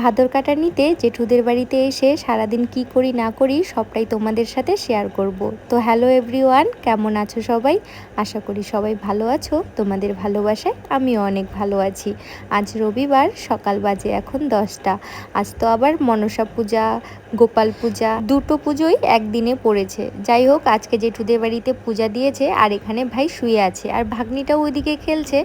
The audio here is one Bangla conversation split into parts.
ভাদর কাটা নিতে জেঠুদের বাড়িতে এসে সারাদিন কি করি না করি সবটাই তোমাদের সাথে শেয়ার করব। তো হ্যালো এভরিওয়ান কেমন আছো সবাই? আশা করি সবাই ভালো আছো। তোমাদের ভালোবাসায় আমিও অনেক ভালো আছি। আজ রবিবার, সকাল বাজে এখন দশটা। আজ তো আবার মনসা পূজা, গোপাল পূজা, দুটো পুজোই একদিনে পড়েছে। যাই হোক, আজকে জেঠুদের বাড়িতে পূজা দিয়েছে আর এখানে ভাই শুয়ে আছে। আর ভাগ্নিটাও ওইদিকে খেলছে।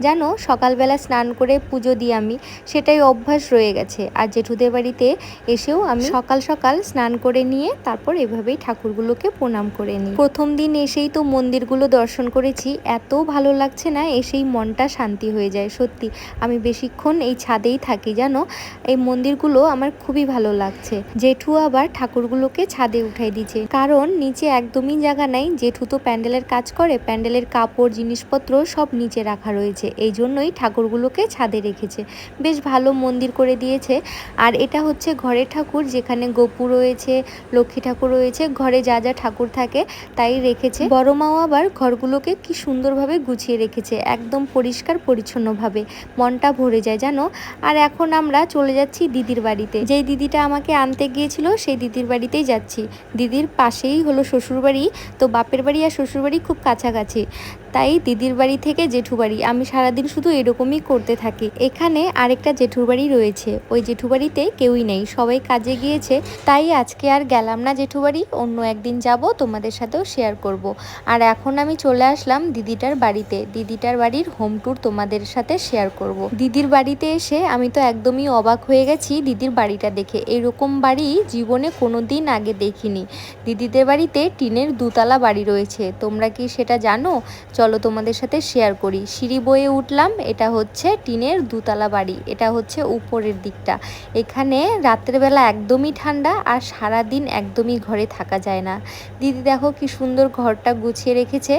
জানো, সকালবেলা স্নান করে পুজো দিই আমি। সেটাই অভ্যাস রয়ে গেছে। আর জেঠুদের বাড়িতে এসেও আমি সকাল সকাল স্নান করে নিয়ে তারপর এভাবেই ঠাকুরগুলোকে প্রণাম করে নিই। প্রথম দিন এসেই তো মন্দিরগুলো দর্শন করেছি। এত ভালো লাগছে না, এসেই মনটা শান্তি হয়ে যায়, সত্যি। আমি বেশিক্ষণ এই ছাদেই থাকি, জানো? এই মন্দিরগুলো আমার খুবই ভালো লাগছে। জেঠু আবার ঠাকুরগুলোকে ছাদে উঠাই দিচ্ছে কারণ নিচে একদমই জায়গা নাই। জেঠু তো প্যান্ডেলের কাজ করে, প্যান্ডেলের কাপড়, জিনিসপত্র সব নিচে রাখা রয়েছে। এই জন্যই ঠাকুরগুলোকে ছাদে রেখেছে। বেশ ভালো মন্দির করে দিয়েছে। আর এটা হচ্ছে ঘরের ঠাকুর যেখানে গোপু রয়েছে, লক্ষ্মী ঠাকুর রয়েছে, ঘরে যা যা ঠাকুর থাকে তাই রেখেছে। বড় মাও আবার ঘরগুলোকে কি সুন্দরভাবে গুছিয়ে রেখেছে, একদম পরিষ্কার পরিচ্ছন্নভাবে, মনটা ভরে যায় জানো? আর এখন আমরা চলে যাচ্ছি দিদির বাড়িতে। যেই দিদিটা আমাকে আনতে গিয়েছিল সেই দিদির বাড়িতেই যাচ্ছি। দিদির পাশেই হলো শ্বশুরবাড়ি, তো বাপের বাড়ি আর শ্বশুরবাড়ি খুব কাছাকাছি। তাই দিদির বাড়ি থেকে জেঠু বাড়ি। আমি সারাদিন শুধু এরকমই করতে থাকি। এখানে আরেকটা জেঠুর বাড়ি রয়েছে। ওই জেঠু বাড়িতে কেউই নেই। সবাই কাজে গিয়েছে। তাই আজকে আর গেলাম না জেঠু বাড়ি। অন্য একদিন যাব, তোমাদের সাথেও শেয়ার করব। আর এখন আমি চলে আসলাম দিদিটার বাড়িতে। দিদিটার বাড়ির হোম ট্যুর তোমাদের সাথে শেয়ার করব। দিদির বাড়িতে এসে আমি তো একদমই অবাক হয়ে গেছি দিদির বাড়িটা দেখে। এরকম বাড়ি জীবনে কোনো দিন আগে দেখিনি। দিদিদের বাড়িতে টিনের দুতলা বাড়ি রয়েছে। তোমরা কি সেটা জানো? চলো তোমাদের সাথে শেয়ার করি। সিঁড়ি বয়ে উঠলাম, এটা হচ্ছে টিনের দুতলা বাড়ি, এটা হচ্ছে উপরের দিকটা। এখানে রাত্রেবেলা একদমই ঠান্ডা আর সারা দিন একদমই ঘরে থাকা যায় না। দিদি দেখো কি সুন্দর ঘরটা গুছিয়ে রেখেছে।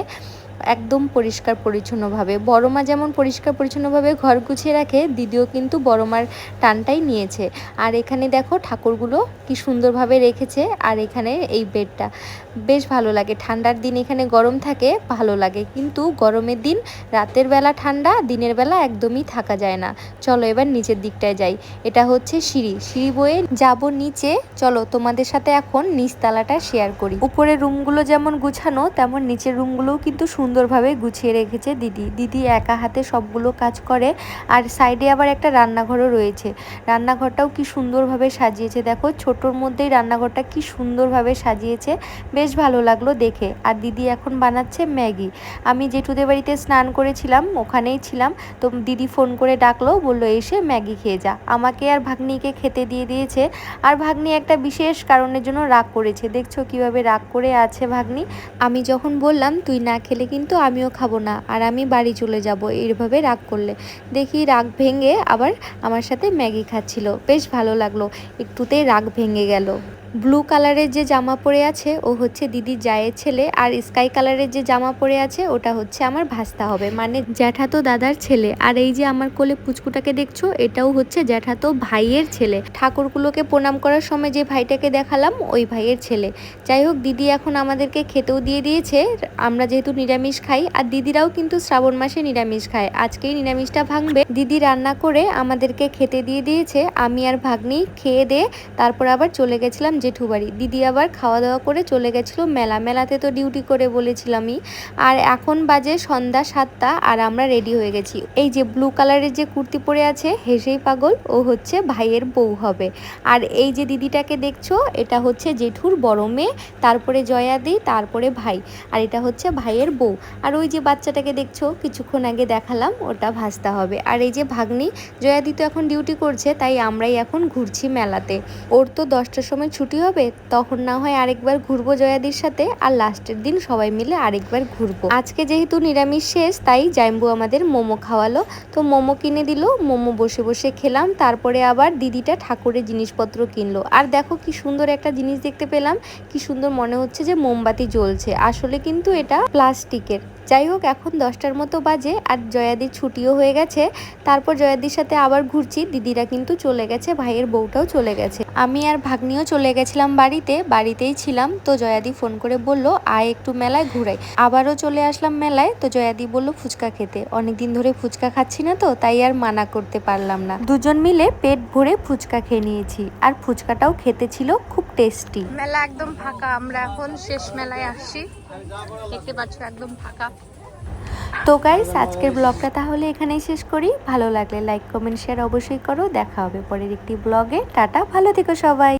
একদম পরিষ্কার পরিচ্ছন্নভাবে। বড় মা যেমন পরিষ্কার পরিচ্ছন্নভাবে ঘর গুছিয়ে রাখে, দিদিও কিন্তু বড় মার টানটাই নিয়েছে। আর এখানে দেখো ঠাকুরগুলো কি সুন্দরভাবে রেখেছে, আর এখানে এই বেডটা। বেশ ভালো লাগে। ঠান্ডার দিন এখানে গরম থাকে, ভালো লাগে। কিন্তু গরমের দিন রাতের বেলা ঠান্ডা, দিনের বেলা একদমই থাকা যায় না। চলো এবার নিচের দিকটায় যাই। এটা হচ্ছে সিঁড়ি। সিঁড়ি বয়ে যাব নিচে। চলো তোমাদের সাথে এখন নিচতলাটা শেয়ার করি। উপরের রুমগুলো যেমন গুছানো, তেমন নিচের রুমগুলোও কিন্তু সুন্দরভাবে গুছিয়ে রেখেছে দিদি। দিদি একা হাতে সবগুলো কাজ করে, আর সাইডে আবার একটা রান্নাঘরও রয়েছে। রান্নাঘরটাও কি সুন্দরভাবে সাজিয়েছে। দেখো, ছোটোর মধ্যেই রান্নাঘরটা কি সুন্দরভাবে সাজিয়েছে। বেশ ভালো লাগল দেখে। আর দিদি এখন বানাচ্ছে ম্যাগি। আমি জেঠুদের বাড়িতে স্নান করেছিলাম, ওখানেই ছিলাম। তো দিদি ফোন করে ডাকলো, বলল, এসে ম্যাগি খেয়ে যা। আমাকে আর ভাগ্নিকে খেতে দিয়ে দিয়েছে। আর ভাগ্নি একটা বিশেষ কারণের জন্য রাগ করেছে। দেখছ কীভাবে রাগ করে আছে ভাগ্নি? আমি যখন বললাম, তুই না খেলে কিন্তু আমিও খাব না, আর আমি বাড়ি চলে যাব, এইভাবে রাগ করলে। দেখি রাগ ভেঙে আবার আমার সাথে ম্যাগি খাচ্ছিল। বেশ ভালো লাগল, একটুতেই রাগ ভেঙে গেল। ব্লু কালারের যে জামা পরে আছে, ও হচ্ছে দিদির জায়ের ছেলে, আর স্কাই কালারের যে জামা পরে আছে, ওটা হচ্ছে আমার ভাস্তা হবে। মানে জ্যাঠাতো দাদার ছেলে। আর এই যে আমার কোলে পুচকুটাকে দেখছ, এটাও হচ্ছে জ্যাঠাতো ভাইয়ের ছেলে। ঠাকুরগুলোকে প্রণাম করার সময় যে ভাইটাকে দেখালাম, ওই ভাইয়ের ছেলে। যাই হোক, দিদি এখন আমাদেরকে খেতেও দিয়ে দিয়েছে। আমরা যেহেতু নিরামিষ খাই, আর দিদিরাও কিন্তু শ্রাবণ মাসে নিরামিষ খায়। আজকেই নিরামিষটা ভাঙবে। দিদি রান্না করে আমাদেরকে খেতে দিয়ে দিয়েছে। আমি আর ভাগ্নি খেয়ে দিয়ে তারপর আবার চলে গেছিলাম জেঠু বাড়ি দিদি আবার খাওয়া দাওয়া করে চলে গেছিল মেলা। মেলাতে তো ডিউটি করে বলেছিলামই। আর এখন বাজে সন্ধ্যা সাতটা আর আমরা রেডি হয়ে গেছি। এই যে ব্লু কালারের যে কুর্তি পরে আছে, হেসেই পাগল, ও হচ্ছে ভাইয়ের বউ হবে। আর এই যে দিদিটাকে দেখছ, এটা হচ্ছে জেঠুর বড় মেয়ে, তারপরে জয়াদি, তারপরে ভাই। আর এটা হচ্ছে ভাইয়ের বউ। আর ওই যে বাচ্চাটাকে দেখছ, কিছুক্ষণ আগে দেখালাম, ওটা ভাসতে হবে। আর এই যে ভাগ্নি, জয়াদি তো এখন ডিউটি করছে, তাই আমরাই এখন ঘুরছি মেলাতে। ওর তো দশটার সময় ছুটি ছুটি হবে, তখন না হয় আরেকবার ঘুরবো জয়াদির সাথে আর লাস্টের দিন সবাই মিলে আরেকবার ঘুরবো। আজকে যেহেতু নিরামিষ শেষ, তাই জাইম্বু আমাদের মোমো খাওয়ালো। তো মোমো কিনে দিল, মোমো বসে বসে খেলাম, তারপরে আবার দিদিটা ঠাকুরের জিনিসপত্র কিনলো। আর দেখো কি সুন্দর একটা জিনিস দেখতে পেলাম, কি সুন্দর মনে হচ্ছে যে মোমবাতি জ্বলছে। আসলে কিন্তু এটা প্লাস্টিকের। যাই হোক, এখন দশটার মতো বাজে আর জয়াদির ছুটিও হয়ে গেছে। তারপর জয়াদির সাথে আবার ঘুরছি, দিদিরা কিন্তু চলে গেছে, ভাইয়ের বউটাও চলে গেছে। আমি আর ভাগ্নিও চলে গেছিলাম বাড়িতে, বাড়িতেই ছিলাম। তো জয়াদি ফোন করে বলল, আয় একটু মেলায় ঘুরাই। আবারও চলে আসলাম মেলায়, তো জয়াদি বলল, ফুচকা খেতে। অনেকদিন ধরে ফুচকা খাচ্ছি না তো, তাই আর মানা করতে পারলাম না। দুজন মিলে পেট ভরে ফুচকা খেয়ে নিয়েছি। আর ফুচকাটাও খেতে ছিল খুব টেস্টি। মেলা একদম ফাঁকা, আমরা এখন শেষ মেলায় আসছি। দেখতে পাচ্ছ একদম ফাঁকা। তো গাইস আজকের ব্লগটা তাহলে এখানেই শেষ করি। ভালো লাগলে লাইক কমেন্ট শেয়ার অবশ্যই করো। দেখা হবে পরের একটি ব্লগে টাটা, ভালো থেকো সবাই।